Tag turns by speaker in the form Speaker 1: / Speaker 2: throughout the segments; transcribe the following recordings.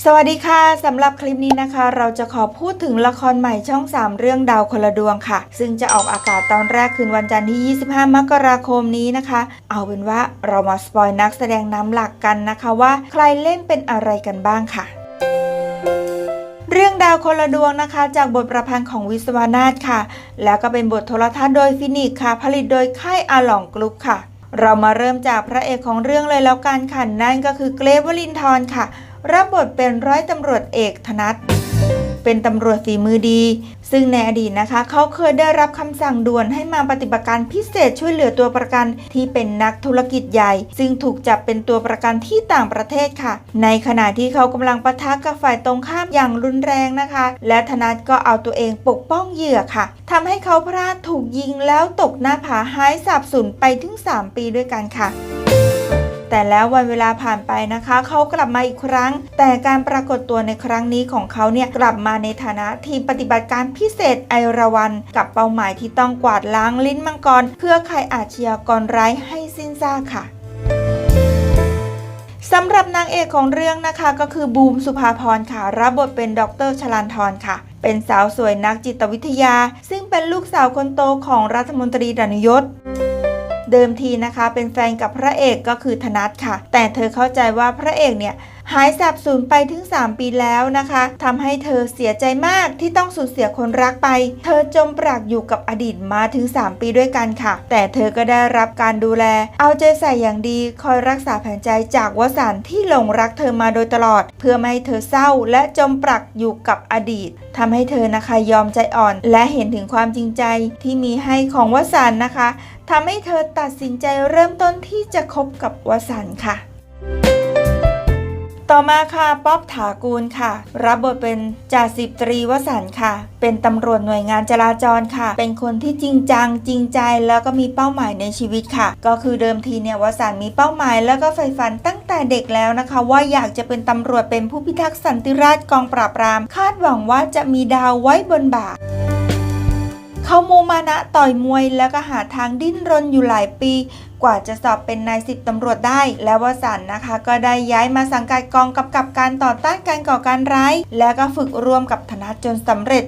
Speaker 1: สวัสดีค่ะสำหรับคลิปนี้นะคะ เราจะขอพูดถึงละครใหม่ช่อง 3 เรื่องดาวคนละดวงค่ะ ซึ่งจะออกอากาศตอนแรกคืนวันจันทร์ที่ 25 มกราคมนี้นะคะ เอาเป็นว่าเรามาสปอยนักแสดงนำหลักกันนะคะว่าใครเล่นเป็นอะไรกันบ้างค่ะเรื่องดาวคนละดวงนะคะ จากบทประพันธ์ของวิศวนาถค่ะ แล้วก็เป็นบทโทรทัศน์โดยฟินิกค่ะ ผลิตโดยค่ายอาหลองกรุ๊ปค่ะ เรามาเริ่มจากพระเอกของเรื่องเลยแล้วกันค่ะนั่นก็คือเกรฟวลินทร์ค่ะ รับบทเป็นร้อยตำรวจเอกธนัทเป็นตำรวจฝีมือดี ซึ่งในอดีตนะคะ เขาเคยได้รับคำสั่งด่วนให้มาปฏิบัติการพิเศษช่วยเหลือตัวประกันที่เป็นนักธุรกิจใหญ่ ซึ่งถูกจับเป็นตัวประกันที่ต่างประเทศค่ะ ในขณะที่เขากำลังปะทะกับฝ่ายตรงข้ามอย่างรุนแรงนะคะ และธนัทก็เอาตัวเองปกป้องเหยื่อค่ะทำให้เขาพลาดถูกยิงแล้วตกหน้าผาหายสาบสูญไปถึง 3 ปีด้วยกันค่ะ แต่แล้ววันเวลาผ่านไปนะคะเขากลับมาอีกครั้ง แต่การปรากฏตัวในครั้งนี้ของเขาเนี่ยกลับมาในฐานะทีมปฏิบัติการพิเศษไอราวันกับเป้าหมายที่ต้องกวาดล้างลิ้นมังกร เพื่อใครอาชญากรร้ายให้สิ้นซากค่ะสำหรับนางเอกของเรื่องนะคะก็คือบูมสุภาพรค่ะ รับบทเป็นดรชลันทรค่ะ เป็นสาวสวยนักจิตวิทยา ซึ่งเป็นลูกสาวคนโตของรัฐมนตรีดานยศ เดิมทีนะคะ เป็นแฟนกับพระเอกก็คือธนัทค่ะ แต่เธอเข้าใจว่าพระเอกเนี่ย หายสาบสูญไปถึง 3 ปีแล้วนะคะทำให้เธอเสียใจมากที่ต้องสูญเสียคนรักไป เธอจมปลักอยู่กับอดีตมาถึง 3 ปีด้วยกันค่ะ แต่เธอก็ได้รับการดูแล เอาใจใส่อย่างดีคอยรักษาแผนใจจากวสันที่หลงรักเธอมาโดยตลอด เพื่อไม่ให้เธอเศร้าและจมปลักอยู่กับอดีตทำให้เธอนะคะยอมใจอ่อน และเห็นถึงความจริงใจที่มีให้ของวสันนะคะทำให้เธอตัดสินใจเริ่มต้นที่จะคบกับวสันค่ะ ต่อมาค่ะป๊อบถากูลค่ะ รับบทเป็นจ่าสิบตรีวสันค่ะ เป็นตำรวจหน่วยงานจราจรค่ะ เป็นคนที่จริงจังจริงใจแล้วก็มีเป้าหมายในชีวิตค่ะ ก็คือเดิมทีเนี่ยวสันมีเป้าหมาย แล้วก็ใฝ่ฝันตั้งแต่เด็กแล้วนะคะ ว่าอยากจะเป็นตำรวจเป็นผู้พิทักษ์สันติราษฎร์กองปราบปราม คาดหวังว่าจะมีดาวไว้บนบ่า เขามูมานะต่อยมวยแล้วก็หาทางดิ้นรนอยู่หลายปี กว่าจะสอบเป็นนายสิบตำรวจได้ แล้วสันนะคะ ก็ได้ย้ายมาสังกัดกองกำกับการต่อต้านการก่อการร้าย แล้วก็ฝึกร่วมกับธนัทจนสำเร็จ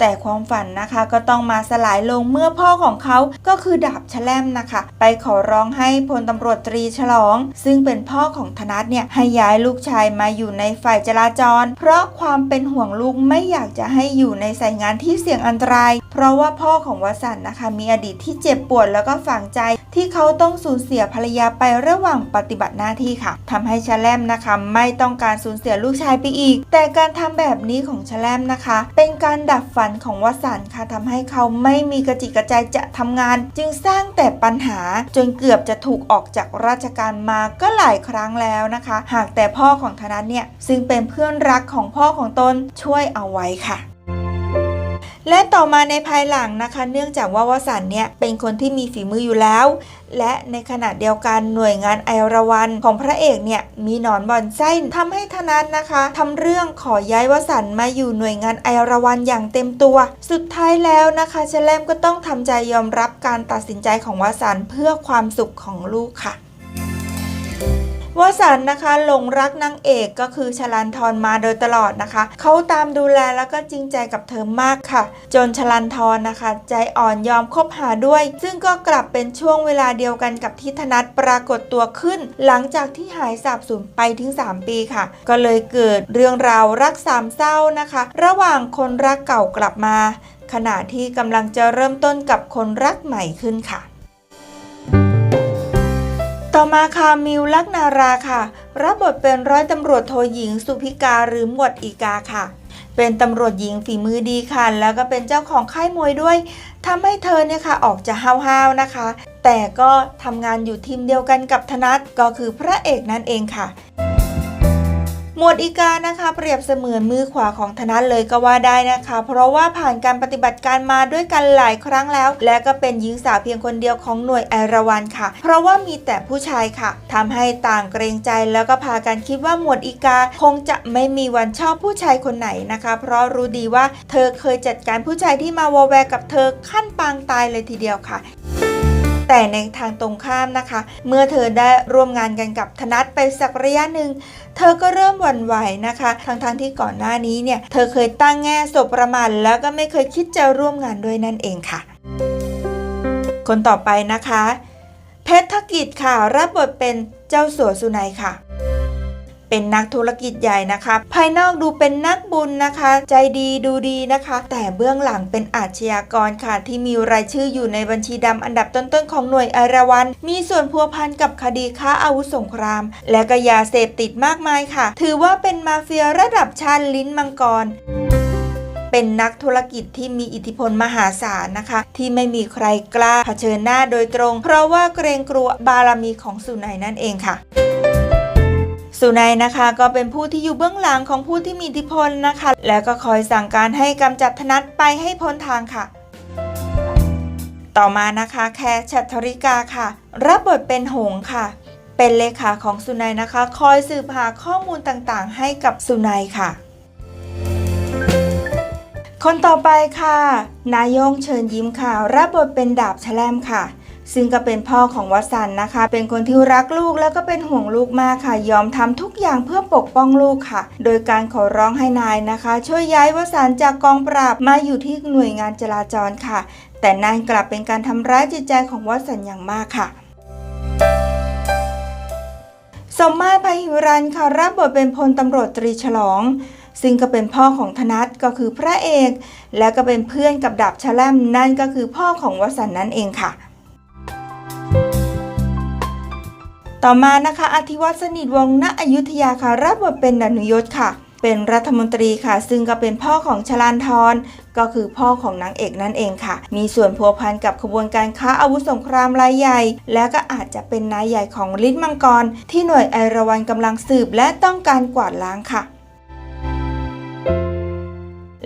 Speaker 1: แต่ความฝันนะคะก็ต้องมาสลายลงเมื่อพ่อของเขาก็คือดาบแฉลมนะคะ ไปขอร้องให้พลตำรวจตรีฉลอง ซึ่งเป็นพ่อของธนัทเนี่ยให้ย้ายลูกชายมาอยู่ในฝ่ายจราจร เพราะความเป็นห่วงลูกไม่อยากจะให้อยู่ในสายงานที่เสี่ยงอันตราย เพราะว่าพ่อของวสันนะคะ มีอดีตที่เจ็บปวดแล้วก็ฝังใจ ที่เขาต้องสูญเสียภรรยาไประหว่างปฏิบัติหน้าที่ค่ะทำให้ชแลมนะคะ ไม่ต้องการสูญเสียลูกชายไปอีก แต่การทำแบบนี้ของชแลมนะคะ เป็นการดับฝันของวสันต์ค่ะทำให้เขาไม่มีกระจิกกระใจจะทำงาน จึงสร้างแต่ปัญหาจนเกือบจะถูกออกจากราชการมาก็หลายครั้งแล้วนะคะ หากแต่พ่อของธนัทเนี่ยซึ่งเป็นเพื่อนรักของพ่อของตนช่วยเอาไว้ค่ะ และต่อมาในภายหลังนะคะ เนื่องจากว่าวสันเนี่ยเป็นคนที่มีฝีมืออยู่แล้ว และในขณะเดียวกันหน่วยงานไอรวันของพระเอกเนี่ยมีหนอนบ่อนไส้ทำให้ธนัทนะคะทำเรื่องขอย้ายวสันมาอยู่หน่วยงานไอรวันอย่างเต็มตัว สุดท้ายแล้วนะคะเชลมก็ต้องทำใจยอมรับการตัดสินใจของวสันเพื่อความสุขของลูกค่ะ วสันนะคะหลงรักนางเอกก็คือชลันทรมาโดยตลอดนะคะเขาตามดูแลแล้วก็จริงใจกับเธอมากค่ะ จนชลันทรนะคะ ใจอ่อนยอมคบหาด้วย ซึ่งก็กลับเป็นช่วงเวลาเดียวกันกับที่ธนัทปรากฏตัวขึ้น หลังจากที่หายสาบสูญไปถึง 3 ปีค่ะ ก็เลยเกิดเรื่องราวรักสามเศร้านะคะ ระหว่างคนรักเก่ากลับมา ขณะที่กำลังจะเริ่มต้นกับคนรักใหม่ขึ้นค่ะ อาค่ะมิวลักนาราค่ะ รับบทเป็นร้อยตำรวจโทหญิงสุภิกาหรือหมวดอีกาค่ะ เป็นตำรวจหญิงฝีมือดีค่ะ แล้วก็เป็นเจ้าของค่ายมวยด้วยทำให้เธอเนี่ยค่ะออกจะห้าวๆนะคะ แต่ก็ทำงานอยู่ทีมเดียวกันกับธนัทก็คือพระเอกนั่นเองค่ะ หมวดอีกานะคะเปรียบเสมือนมือขวาของธนัทเลยก็ว่าได้นะคะ เพราะว่าผ่านการปฏิบัติการมาด้วยกันหลายครั้งแล้ว และก็เป็นหญิงสาวเพียงคนเดียวของหน่วยไอราวันค่ะ เพราะว่ามีแต่ผู้ชายค่ะทำให้ต่างเกรงใจแล้วก็พากันคิดว่าหมวดอีกาคงจะไม่มีวันชอบผู้ชายคนไหนนะคะ เพราะรู้ดีว่าเธอเคยจัดการผู้ชายที่มาวอแวร์กับเธอขั้นปางตายเลยทีเดียวค่ะ แต่ในทางตรงข้ามนะคะ เมื่อเธอได้ร่วมงานกันกับธนัทไปสักระยะหนึ่ง เธอก็เริ่มหวั่นไหวนะคะ ทั้งๆทที่ก่อนหน้านี้เนี่ย เธอเคยตั้งแง่สบประมาทแล้วก็ไม่เคยคิดจะร่วมงานด้วยนั่นเองค่ะ คนต่อไปนะคะ เพชรธกิจค่ะ รับบทเป็นเจ้าสัวสุนัยค่ะ เป็นนักธุรกิจใหญ่นะคะ ภายนอกดูเป็นนักบุญนะคะ ใจดีดูดีนะคะ แต่เบื้องหลังเป็นอาชญากรค่ะ ที่มีรายชื่ออยู่ในบัญชีดำอันดับต้นๆของหน่วยไอรวัน มีส่วนพัวพันกับคดีค้าอาวุธสงคราม และก็ยาเสพติดมากมายค่ะ ถือว่าเป็นมาเฟียระดับชาติลิ้นมังกรเป็นนักธุรกิจที่มีอิทธิพลมหาศาลนะคะ ที่ไม่มีใครกล้าเผชิญหน้าโดยตรง เพราะว่าเกรงกลัวบารมีของสุนัยนั่นเองค่ะ สุนัยนะคะก็เป็นผู้ที่อยู่เบื้องหลังของผู้ที่มีอิทธิพลนะคะ แล้วก็คอยสั่งการให้กำจัดธนัตไปให้พ้นทางค่ะ ต่อมานะคะแคร์ชัตริกาค่ะ รับบทเป็นหงค่ะ เป็นเลขาของสุนัยนะคะ คอยสืบหาข้อมูลต่างๆ ให้กับสุนัยค่ะ คนต่อไปค่ะ นายงเชิญยิ้มค่ะ รับบทเป็นดาบแฉลมค่ะ ซึ่งก็เป็นพ่อของวัสันนะคะ เป็นคนที่รักลูกแล้วก็เป็นห่วงลูกมากค่ะ ยอมทำทุกอย่างเพื่อปกป้องลูกค่ะ โดยการขอร้องให้นายนะคะ ช่วยย้ายวสันจากกองปราบมาอยู่ที่หน่วยงานจราจรค่ะ แต่นั่นกลับเป็นการทำร้ายจิตใจของวัสันอย่างมากค่ะสมมาตรพาหิรันค่ะรับบทเป็นพลตำรวจตรีฉลอง ซึ่งก็เป็นพ่อของธนัทก็คือพระเอก และก็เป็นเพื่อนกับดาบชแลมนั่นก็คือพ่อของวสันนั่นเองค่ะ ต่อมานะคะอธิวัตรสนิทวงศ์ณอยุธยาค่ะรับบทเป็นดนุยศค่ะ เป็นรัฐมนตรีค่ะ ซึ่งก็เป็นพ่อของชลานทรก็คือพ่อของนางเอกนั่นเองค่ะ มีส่วนพัวพันกับขบวนการค้าอาวุธสงครามรายใหญ่ และก็อาจจะเป็นนายใหญ่ของลิ้นมังกร ที่หน่วยไอรวันกำลังสืบและต้องการกวาดล้างค่ะ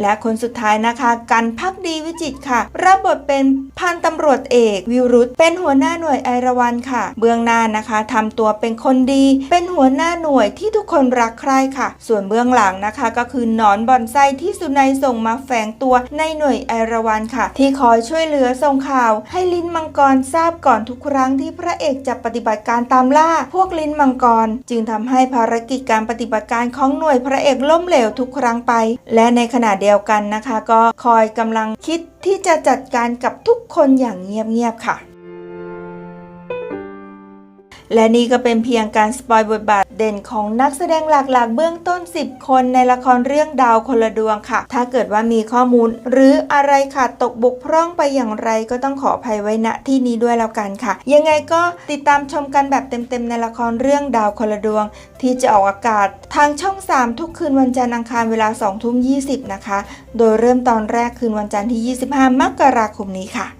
Speaker 1: และคนสุดท้ายนะคะกันพักดีวิจิตค่ะ รับบทเป็นพันตำรวจเอก วิรุธเป็นหัวหน้าหน่วยไอรวันค่ะ เบื้องหน้านะคะทำตัวเป็นคนดี เป็นหัวหน้าหน่วยที่ทุกคนรักใคร่ค่ะ ส่วนเบื้องหลังนะคะ ก็คือนอนบอนไซที่สุนัยส่งมาแฝงตัวในหน่วยไอรวันค่ะ ที่คอยช่วยเหลือส่งข่าว ให้ลิ้นมังกรทราบก่อนทุกครั้งที่พระเอกจะปฏิบัติการตามล่า พวกลิ้นมังกร จึงทำให้ภารกิจการปฏิบัติการของหน่วยพระเอกล้มเหลวทุกครั้งไป และในขณะเดียดียวกันนะคะ ก็คอยกำลังคิดที่จะจัดการกับทุกคนอย่างเงียบๆค่ะ และนี่ก็เป็นเพียงการสปอยบทบาทเด่นของนักแสดงหลักๆ เบื้องต้น 10 คนในละครเรื่องดาวคนละดวงค่ะ ถ้าเกิดว่ามีข้อมูล หรืออะไรขาดตกบกพร่องไปอย่างไรก็ต้องขออภัยไว้ณที่นี้ด้วยแล้วกันค่ะ ยังไงก็ติดตามชมกันแบบเต็มๆ ในละครเรื่องดาวคนละดวง ที่จะออกอากาศทางช่อง 3 ทุกคืนวันจันทร์อังคารเวลา2ทุ่ม20นะคะ โดยเริ่มตอนแรกคืนวันจันทร์ที่ 25 มกราคมนี้ค่ะ